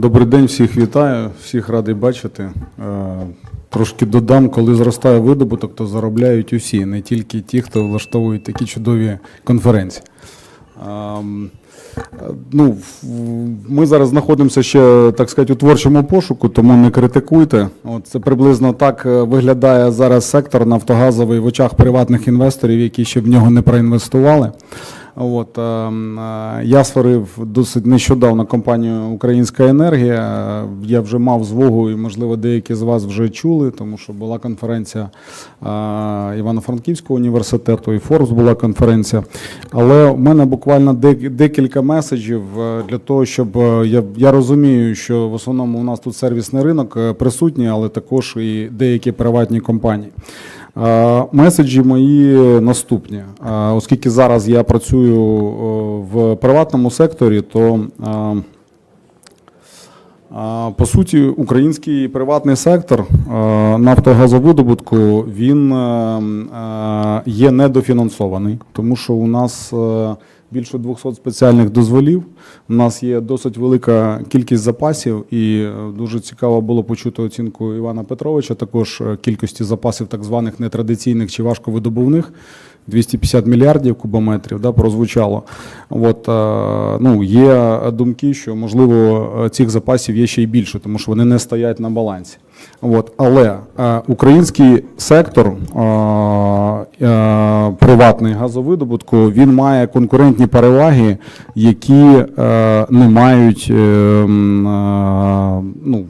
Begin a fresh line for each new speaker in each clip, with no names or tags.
Добрий день, всіх вітаю, всіх радий бачити. Е, Трошки додам, коли зростає видобуток, то заробляють усі, не тільки ті, хто влаштовують такі чудові конференції. Ем, е, Ну, ми зараз знаходимося ще, так сказати, у творчому пошуку, тому не критикуйте. От це приблизно так е, виглядає зараз сектор нафтогазовий в очах приватних інвесторів, які ще в нього не проінвестували. От, е, е, я створив досить нещодавно компанію Українська енергія. Е, Я вже мав змогу, і можливо деякі з вас вже чули, тому що була конференція Івано-Франківського університету, і Форбс була конференція. Але в мене буквально дек- декілька меседжів для того, щоб я, я розумію, що в основному у нас тут сервісний ринок присутній, але також і деякі приватні компанії. Е, Меседжі мої наступні. Е, Оскільки зараз я працюю е, в приватному секторі, то По суті, український приватний сектор нафтогазовидобутку він е, е, є недофінансований, тому що у нас е, більше 200 спеціальних дозволів. У нас є досить велика кількість запасів, і дуже цікаво було почути оцінку Івана Петровича, також кількості запасів так званих нетрадиційних чи важковидобувних. 250 мільярдів кубометрів да, прозвучало. От, е, ну, є думки, що можливо е, цих запасів є ще й більше, тому що вони не стоять на балансі. От, але е, український сектор приватний газовидобутку він має конкурентні переваги, які не мають ну,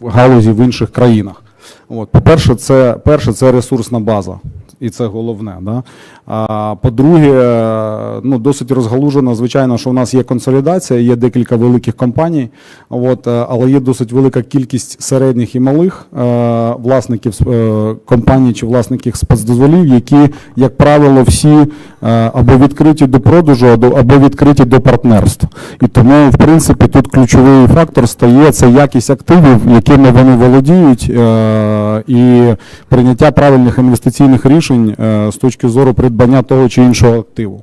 в галузі в інших країнах. От, по-перше, це перше, це ресурсна база. І це головне. Да? А, по-друге, е, ну, досить розгалужено, звичайно, що в нас є консолідація, є декілька великих компаній, от, е, але є досить велика кількість середніх і малих е, власників е, компаній чи власників спецдозволів, які, як правило, всі е, або відкриті до продажу, або- відкриті до партнерств. І тому, в принципі, тут ключовий фактор стає це якість активів, якими вони володіють, е, і прийняття правильних інвестиційних рішень е, з точки зору придбання того чи іншого активу.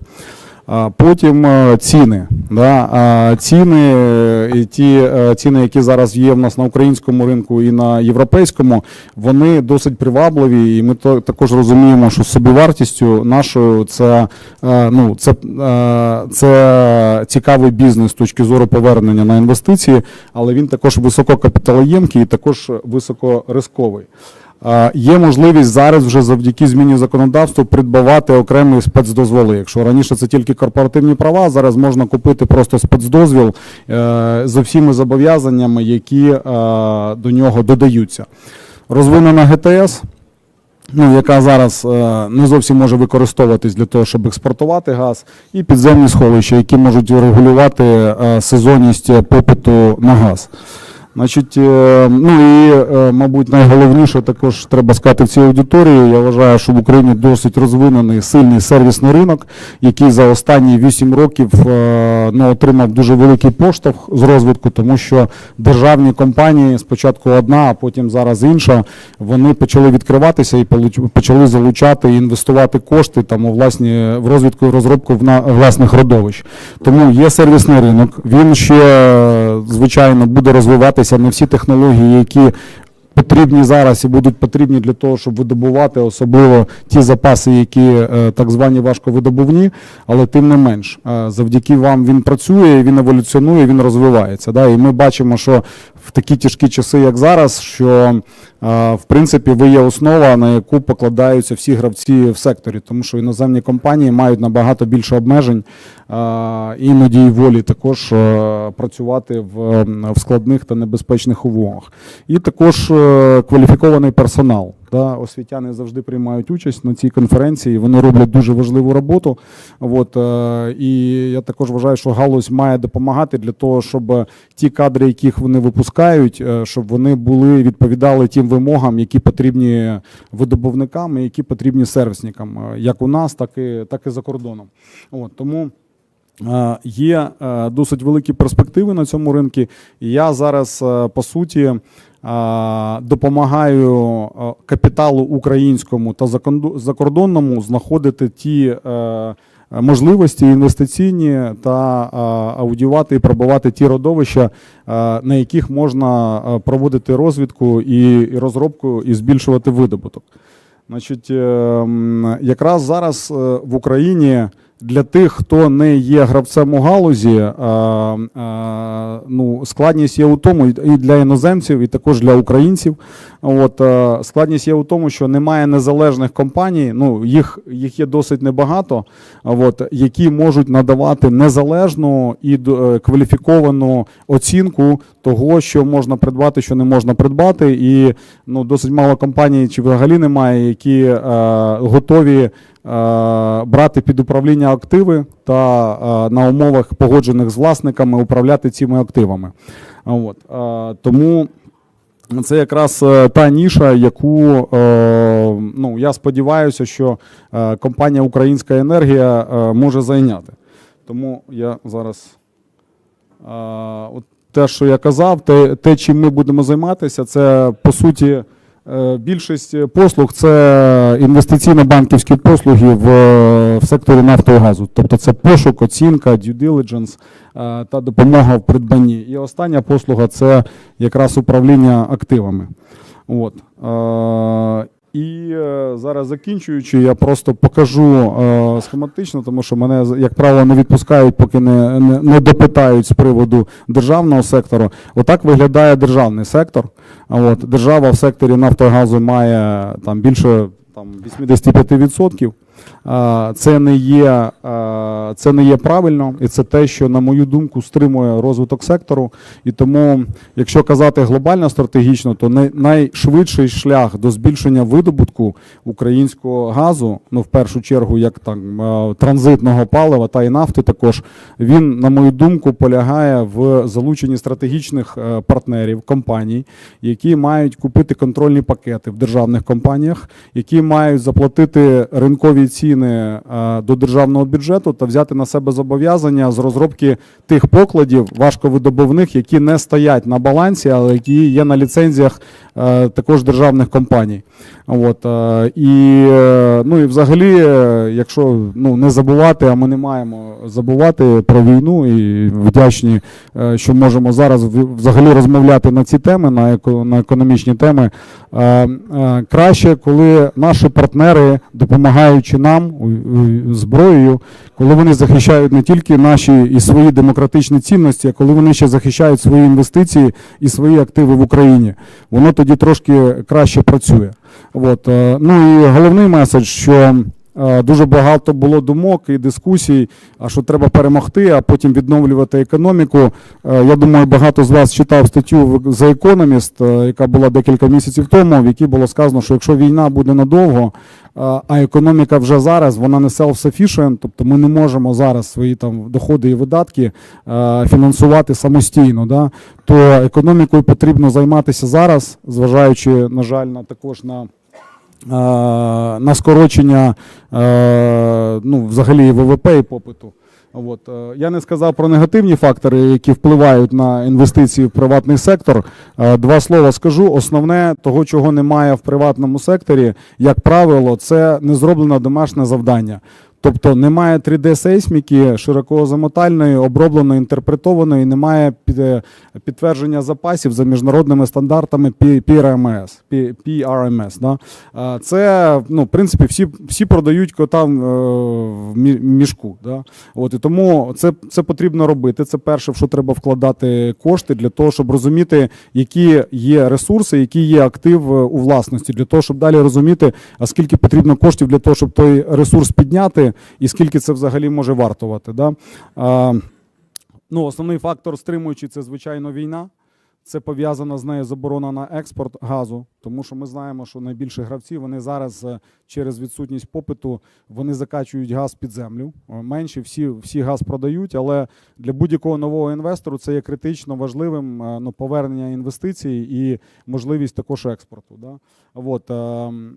Потім е, ціни. Да? Ціни, е, і ті ціни, які зараз є в нас на українському ринку і на європейському, вони досить привабливі, і ми також розуміємо, що собівартістю нашою це, ну, це, це цікавий бізнес з точки зору повернення на інвестиції, але він також висококапіталоємкий і також високорисковий. Є можливість зараз вже завдяки зміні законодавства придбавати окремі спецдозволи. Якщо раніше це тільки корпоративні права, зараз можна купити просто спецдозвіл е, з усіма зобов'язаннями, які е, до нього додаються. Розвинена ГТС. Ну, яка зараз е, не зовсім може використовуватись для того, щоб експортувати газ, і підземні сховища, які можуть регулювати сезонність попиту на газ. Значить, е, ну і, е, мабуть, найголовніше також треба сказати в цій аудиторії. Я вважаю, що в Україні досить розвинений сильний сервісний ринок, який за останні 8 років е, ну, отримав дуже великий поштовх з розвитку, тому що державні компанії спочатку одна, а потім зараз інша, вони почали відкриватися і почали залучати і інвестувати кошти там у власні в розвитку і розробку власних родовищ. Тому є сервісний ринок. Він ще звичайно буде розвиватися. Не всі технології, які потрібні зараз і будуть потрібні для того, щоб видобувати, особливо ті запаси, які е, так звані важковидобувні, але тим не менш, е, завдяки вам він працює, він еволюціонує, він розвивається. Да? І ми бачимо, що в такі тяжкі часи, як зараз, що е, в принципі ви є основа, на яку покладаються всі гравці в секторі, тому що іноземні компанії мають набагато більше обмежень, іноді і волі також працювати в, складних та небезпечних умовах. І також кваліфікований персонал. Да, освітяни завжди приймають участь на цій конференції. Вони роблять дуже важливу роботу. От, е, і я також вважаю, що галузь має допомагати для того, щоб ті кадри, яких вони випускають, е, щоб вони були відповідали тим вимогам, які потрібні видобувникам і які потрібні сервісникам, е, як у нас, так і так і за кордоном. От тому. Є досить великі перспективи на цьому ринку. Я зараз, по суті, допомагаю капіталу українському та закордонному знаходити ті е, можливості інвестиційні та аудіювати і пробувати ті родовища, е, на яких можна е, проводити розвідку і, розробку і збільшувати видобуток. Значить, е, якраз зараз в Україні для тих, хто не є гравцем у галузі, ну, складність є у тому, і для іноземців, і також для українців. От, е, складність є у тому, що немає незалежних компаній, ну, їх, їх є досить небагато, от, які можуть надавати незалежну і е, кваліфіковану оцінку того, що можна придбати, що не можна придбати. І ну, досить мало компаній, чи взагалі немає, які е, готові брати під управління активи та е, на умовах погоджених з власниками управляти цими активами. От, е, тому це якраз е, та ніша, яку е, ну, я сподіваюся, що е, компанія Українська енергія е, може зайняти. Тому я зараз е, от те, що я казав, те, те, чим ми будемо займатися, це по суті. Е, Більшість послуг це інвестиційно-банківські послуги в, в секторі нафти і газу. Тобто це пошук, оцінка, due diligence е, та допомога в придбанні. І остання послуга це якраз управління активами. От. І е, зараз закінчуючи, я просто покажу е, схематично, тому що мене, як правило, не відпускають, поки не, не, не допитають з приводу державного сектору. Отак виглядає державний сектор. От, держава в секторі нафтогазу має там більше там, 85%. Це не є, це не є правильно, і це те, що, на мою думку, стримує розвиток сектору. І тому, якщо казати глобально стратегічно, то найшвидший шлях до збільшення видобутку українського газу, ну в першу чергу, як там транзитного палива та і нафти, також він, на мою думку, полягає в залученні стратегічних е, партнерів компаній, які мають купити контрольні пакети в державних компаніях, які мають заплатити ринкові ціни е, до державного бюджету та взяти на себе зобов'язання з розробки тих покладів важковидобувних, які не стоять на балансі, але які є на ліцензіях е, також державних компаній. От, е, і, е, ну, і взагалі, е, якщо ну, не забувати, а ми не маємо забувати про війну і вдячні, що можемо зараз взагалі розмовляти на ці теми, на, еко, на економічні теми. Краще, коли наші партнери, допомагаючи нам зброєю, коли вони захищають не тільки наші і свої демократичні цінності, а коли вони ще захищають свої інвестиції і свої активи в Україні, воно тоді трошки краще працює. От, е, ну і головний меседж, що дуже багато було думок і дискусій, а що треба перемогти, а потім відновлювати економіку. Е, Я думаю, багато з вас читав статтю в The Economist, е, яка була декілька місяців тому, в якій було сказано, що якщо війна буде надовго, е, а економіка вже зараз, вона не self-sufficient, тобто ми не можемо зараз свої там доходи і видатки е, фінансувати самостійно. Да? То економікою потрібно займатися зараз, зважаючи, на жаль, на також на. Е, На скорочення е, ну, взагалі ВВП і попиту. От. е, Я не сказав про негативні фактори, які впливають на інвестиції в приватний сектор. Два слова скажу. Основне того, чого немає в приватному секторі, як правило, це не зроблено домашнє завдання. Тобто немає 3D-сейсміки широкозамотальної, обробленої, інтерпретованої, немає е, підтвердження запасів за міжнародними стандартами P- PRMS. P- PRMS да? Це, ну, в принципі, всі, всі продають кота е, в мі- мішку. Да? От, і тому це, це потрібно робити. Це перше, в що треба вкладати кошти для того, щоб розуміти, які є ресурси, які є актив е, у власності, для того, щоб далі розуміти, а скільки потрібно коштів для того, щоб той ресурс підняти, і скільки це взагалі може вартувати. Да? Ну, основний фактор стримуючий це, звичайно, війна. Це пов'язано з нею заборона на експорт газу, тому що ми знаємо, що найбільші гравці вони зараз е, через відсутність попиту вони закачують газ під землю. Е, Менші всі, всі газ продають, але для будь-якого нового інвестору це є критично важливим е, ну, повернення інвестицій і можливість також експорту. Да? От,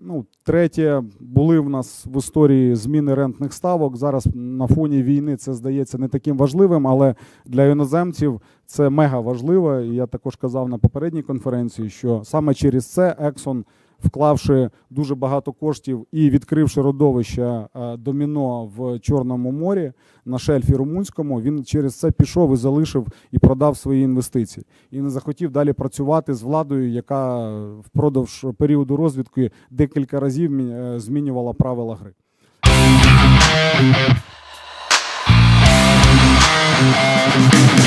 ну, третє, були в нас в історії зміни рентних ставок. Зараз на фоні війни це здається не таким важливим, але для іноземців це мега важливо. І я також казав на попередній конференції, що саме через це Exxon вклавши дуже багато коштів і відкривши родовище е, доміно в Чорному морі на шельфі румунському, він через це пішов і залишив і продав свої інвестиції. І не захотів далі працювати з владою, яка впродовж періоду розвідки декілька разів е, змінювала правила гри.
Thank